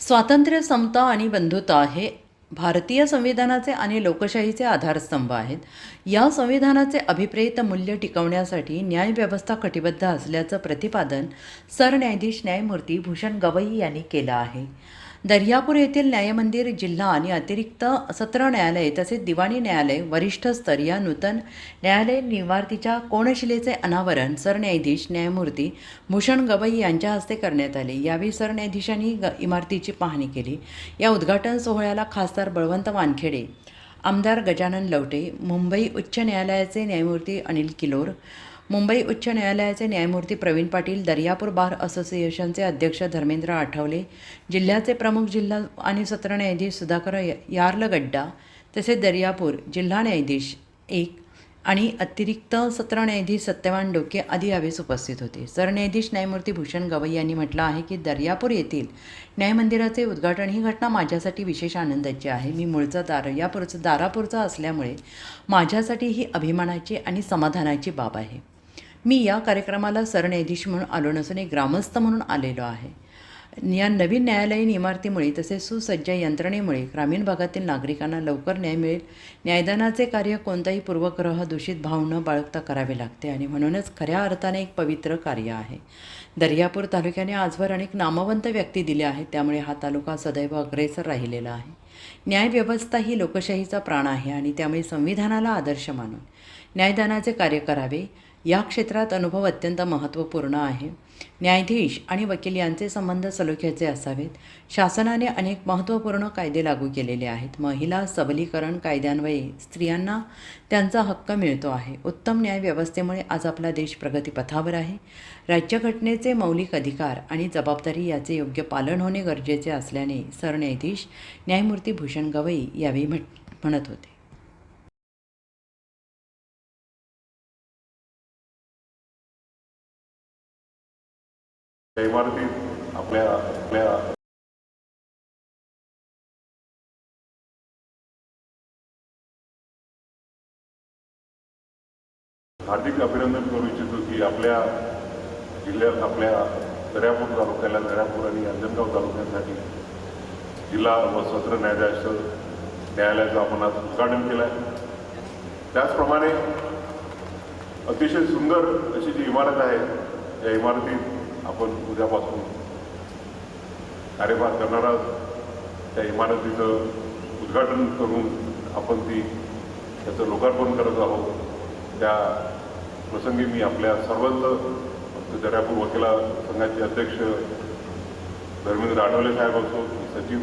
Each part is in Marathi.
स्वातंत्र्य समता आणि बंधुता हे भारतीय संविधानाचे आणि लोकशाहीचे आधारस्तंभ आहेत. या संविधानाचे अभिप्रेत मूल्य टिकवण्यासाठी न्यायव्यवस्था कटिबद्ध असल्याचं प्रतिपादन सरन्यायाधीश न्यायमूर्ती भूषण गवई यांनी केलं आहे. दर्यापूर येथील न्यायमंदिर जिल्हा आणि अतिरिक्त सत्र न्यायालय तसेच दिवाणी न्यायालय वरिष्ठ स्तर या नूतन न्यायालय निवार्तीच्या कोणशिलेचे अनावरण सरन्यायाधीश न्यायमूर्ती भूषण गवई यांच्या हस्ते करण्यात आले. यावेळी सरन्यायाधीशांनी ग इमारतीची पाहणी केली. या उद्घाटन सोहळ्याला खासदार बळवंत वानखेडे आमदार गजानन लवटे मुंबई उच्च न्यायालयाचे न्यायमूर्ती अनिल किलोर मुंबई उच्च न्यायालयाचे न्यायमूर्ती प्रवीण पाटील दर्यापूर बार असोसिएशनचे अध्यक्ष धर्मेंद्र आठवले जिल्ह्याचे प्रमुख जिल्हा आणि सत्र न्यायाधीश सुधाकर यार्लगड्डा तसेच दर्यापूर जिल्हा न्यायाधीश एक आणि अतिरिक्त सत्र न्यायाधीश सत्यवान डोके आदी यावेळेस उपस्थित होते. सरन्यायाधीश न्यायमूर्ती भूषण गवई यांनी म्हटलं आहे की दर्यापूर येथील न्यायमंदिराचे उद्घाटन ही घटना माझ्यासाठी विशेष आनंदाची आहे. मी मूळचा दर्यापूरचं दारापूरचा असल्यामुळे माझ्यासाठी ही अभिमानाची आणि समाधानाची बाब आहे. मी या कार्यक्रमाला सरन्यायाधीश म्हणून आलो नसून एक ग्रामस्थ म्हणून आलेलो आहे. या नवीन न्यायालयीन इमारतीमुळे तसेच सुसज्ज यंत्रणेमुळे ग्रामीण भागातील नागरिकांना लवकर न्याय मिळेल. न्यायदानाचे कार्य कोणताही पूर्वग्रह दूषित भाव न बाळगता करावे लागते आणि म्हणूनच खऱ्या अर्थाने एक पवित्र कार्य आहे. दर्यापूर तालुक्याने आजवर अनेक नामवंत व्यक्ती दिल्या आहेत त्यामुळे हा तालुका सदैव अग्रेसर राहिलेला आहे. न्यायव्यवस्था ही लोकशाहीचा प्राण आहे आणि त्यामुळे संविधानाला आदर्श मानून न्यायदानाचे कार्य करावे. या क्षेत्रात अनुभव अत्यंत महत्त्वपूर्ण आहे. न्यायाधीश आणि वकील यांचे संबंध सलोख्याचे असावेत. शासनाने अनेक महत्त्वपूर्ण कायदे लागू केलेले आहेत. महिला सबलीकरण कायद्यान्वये स्त्रियांना त्यांचा हक्क मिळतो आहे. उत्तम न्याय व्यवस्थेमुळे आज आपला देश प्रगतीपथावर आहे. राज्यघटनेचे मौलिक अधिकार आणि जबाबदारी याचे योग्य पालन होणे गरजेचे असल्याने सरन्यायाधीश न्यायमूर्ती भूषण गवई यावेळी म्हट म्हणत होते. त्या इमारतीत आपल्या आपल्या हार्दिक अभिनंदन करू इच्छितो की आपल्या जिल्ह्यात आपल्या दर्यापूर तालुक्याला दर्यापूर आणि अंजनगाव तालुक्यासाठी जिल्हा व सत्र न्यायाधीश न्यायालयाचं आपण आज उद्घाटन केलं आहे. त्याचप्रमाणे अतिशय सुंदर अशी जी इमारत आहे या इमारतीत आपण उद्यापासून कार्यभार करणार आहोत त्या इमारतीचं उद्घाटन करून आपण ती त्याचं लोकार्पण करत आहोत. त्या प्रसंगी मी आपल्या सर्वांचं आमचे दर्यापूर वकिला संघाचे अध्यक्ष धर्मेंद्र आठवले साहेब असो की सचिव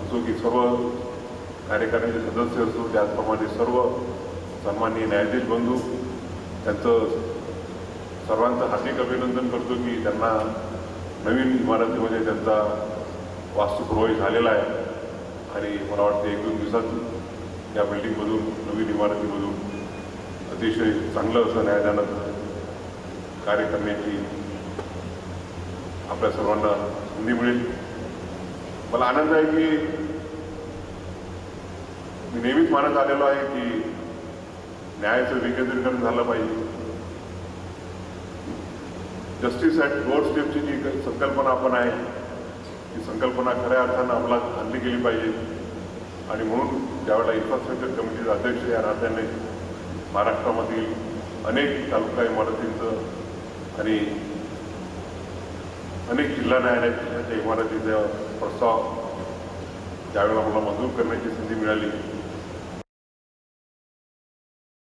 असो की सर्व कार्यकारिणीचे सदस्य असो त्याचप्रमाणे सर्व सन्माननीय न्यायाधीश बंधू त्यांचं सर्वांचं हार्दिक अभिनंदन करतो की त्यांना नवीन इमारतीमध्ये त्यांचा वास्तुप्रवय झालेला आहे. आणि मला वाटतं एक दोन दिवसात या बिल्डिंगमधून नवीन इमारतीमधून अतिशय चांगलं असं न्यायदानाचं कार्य करण्याची आपल्या सर्वांना संधी मिळेल. मला आनंद आहे की मी नेहमीच मानत आलेलो आहे की न्यायाचं विकेंद्रीकरण झालं पाहिजे. जस्टिस ॲट डोअर स्टेपची जी संकल्पना आपण आहे ती संकल्पना खऱ्या अर्थानं अंमलात आणली गेली पाहिजे. आणि म्हणून ज्यावेळेला इन्फ्रास्ट्रक्चर कमिटीचे अध्यक्ष या नात्याने महाराष्ट्रामधील अनेक तालुका इमारतींचं आणि अनेक जिल्हा न्यायालयाच्या इमारतीचा प्रस्ताव ज्यावेळेला मला मंजूर करण्याची संधी मिळाली